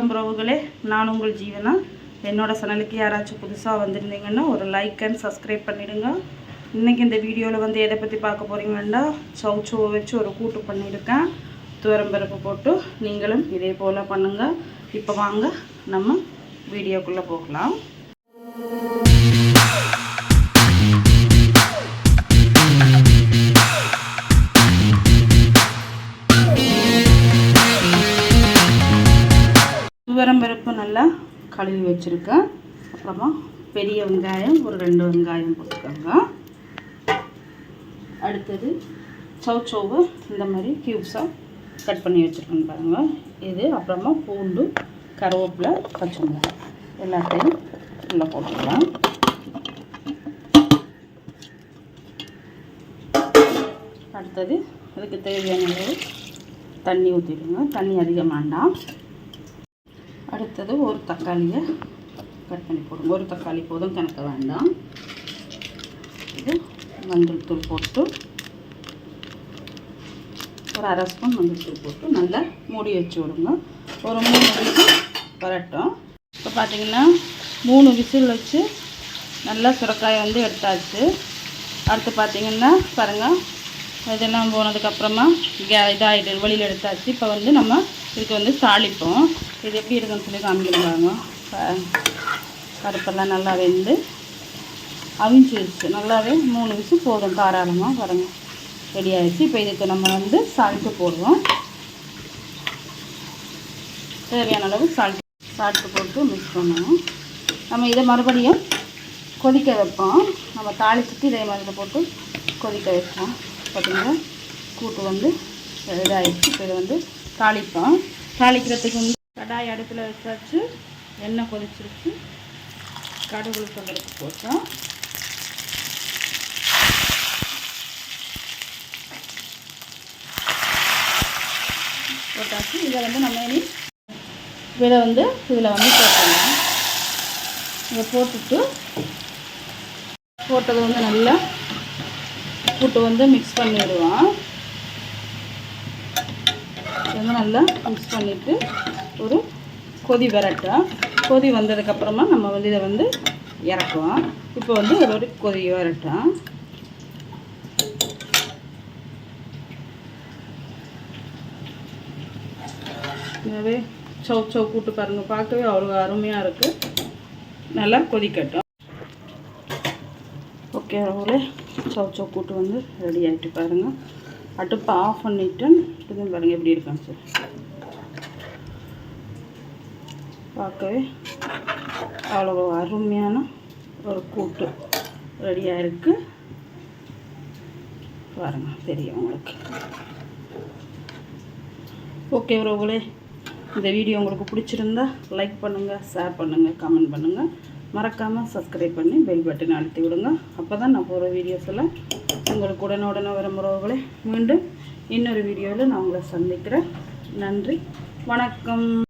வணக்கம் உறவுகளே. நான் உங்கள் ஜீவனா. என்னோட சேனலுக்கு யாராச்சும் புதுசாக வந்திருந்தீங்கன்னா ஒரு லைக் அண்ட் சப்ஸ்கிரைப் பண்ணிவிடுங்க இன்றைக்கி இந்த வீடியோவில் வந்து எதை பற்றி பார்க்க போகிறீங்கன்னா சவுச்சுவை வச்சு ஒரு கூட்டு பண்ணியிருக்கேன். துவரம்பருப்பு போட்டு நீங்களும் இதே போல் பண்ணுங்கள் இப்போ வாங்க நம்ம வீடியோக்குள்ளே போகலாம். நல்லா கழுவி வச்சுருக்கேன் அப்புறமா பெரிய வெங்காயம் ஒரு ரெண்டு வெங்காயம் போட்டுக்கோங்க. அடுத்தது சவுச்சோவு இந்த மாதிரி க்யூப்ஸாக கட் பண்ணி வச்சுருக்கேன் பாருங்கள் இது அப்புறமா பூண்டு கருவேப்பிலை பச்சை மிளகாய் எல்லாத்தையும் உள்ளே போட்டுக்கலாம். அடுத்தது அதுக்கு தேவையான அளவு தண்ணி ஊற்றிடுங்க தண்ணி அதிகம் வேண்டாம் அடுத்தது ஒரு தக்காளியை கட் பண்ணி போடுங்க. ஒரு தக்காளி போதும் கணக்க வேண்டாம். இது மஞ்சள் தூள் போட்டு ஒரு அரை ஸ்பூன் மஞ்சள் தூள் போட்டு நல்லா மூடி வச்சு விடுங்க. ஒரு மூணு விசில் வரட்டும். இப்போ பார்த்தீங்கன்னா மூணு விசில் வச்சு நல்லா சுரக்காயை வந்து எடுத்தாச்சு. அடுத்து பார்த்தீங்கன்னா பாருங்கள் இதெல்லாம் போனதுக்கப்புறமா கே இதாகிட்டு வெளியில் எடுத்தாச்சு. இப்போ வந்து நம்ம இதுக்கு வந்து தாளிப்போம். இது எப்படி இருக்குன்னு சொல்லி காமிக்கிறாங்க பருப்பெல்லாம் நல்லா வெந்து அவிஞ்சிருச்சு நல்லாவே மூணு விசு போதும் தாராளமாக பாருங்கள் ரெடி ஆகிடுச்சு இப்போ இதுக்கு நம்ம வந்து சால்ட்டு போடுவோம் தேவையான அளவு சால்ட் சால்ட்டு போட்டு மிக்ஸ் பண்ணுவோம் நம்ம இதை மறுபடியும் கொதிக்க வைப்போம். நம்ம தாளிச்சுட்டு இதே மாதிரி போட்டு கொதிக்க வைப்போம். பார்த்திங்கன்னா கூட்டு வந்து இதாகிடுச்சு இப்போ இதை வந்து தாளிப்போம். தாளிக்கிறதுக்கு வந்து கடாய் அடுப்பில் வச்சாச்சு எண்ணெய் கொதிச்சிருச்சு. கடுகு உளுத்தம்பருப்பு போட்டோம் போட்டாச்சு. இதை வந்து நம்ம இனி இதை வந்து இதில் வந்து போட்டுடலாம். இதை போட்டுட்டு போட்டது வந்து நல்லா கூட்டு வந்து மிக்ஸ் பண்ணிவிடுவோம் வந்து நல்லா மிக்ஸ் பண்ணிவிட்டு ஒரு கொதி வரட்டும் கொதி வந்ததுக்கப்புறமா நம்ம வந்து இதை வந்து இறக்குவோம் இப்போ வந்து ஒரு கொதி வரட்டும் எனவே சவு சவு கூட்டு பாருங்கள் பார்க்கவே அவ்வளோ அருமையாக இருக்குது நல்லா கொதிக்கட்டும் ஓகே அவங்களே சவு சவு கூட்டு வந்து ரெடி ஆகிட்டு பாருங்கள் அடுப்பை ஆஃப் பண்ணிவிட்டு இதுவும் பாருங்கள் எப்படி இருக்காங்க சார் பார்க்கவே அவ்வளோ அருமையான ஒரு கூட்டு ரெடியாக இருக்குது பாருங்கள் தெரியும் உங்களுக்கு. ஓகே உறவுகளே இந்த வீடியோ உங்களுக்கு பிடிச்சிருந்தா லைக் பண்ணுங்கள் ஷேர் பண்ணுங்கள் கமெண்ட் பண்ணுங்கள் மறக்காமல் சப்ஸ்கிரைப் பண்ணி பெல் பட்டன் அழுத்தி விடுங்க. அப்போ தான் நான் போகிற வீடியோஸ் எல்லாம் உங்களுக்கு உடனுடனே வரும் உறவுகளே. மீண்டும் இன்னொரு வீடியோவில் நான் உங்களை சந்திக்கிறேன். நன்றி வணக்கம்.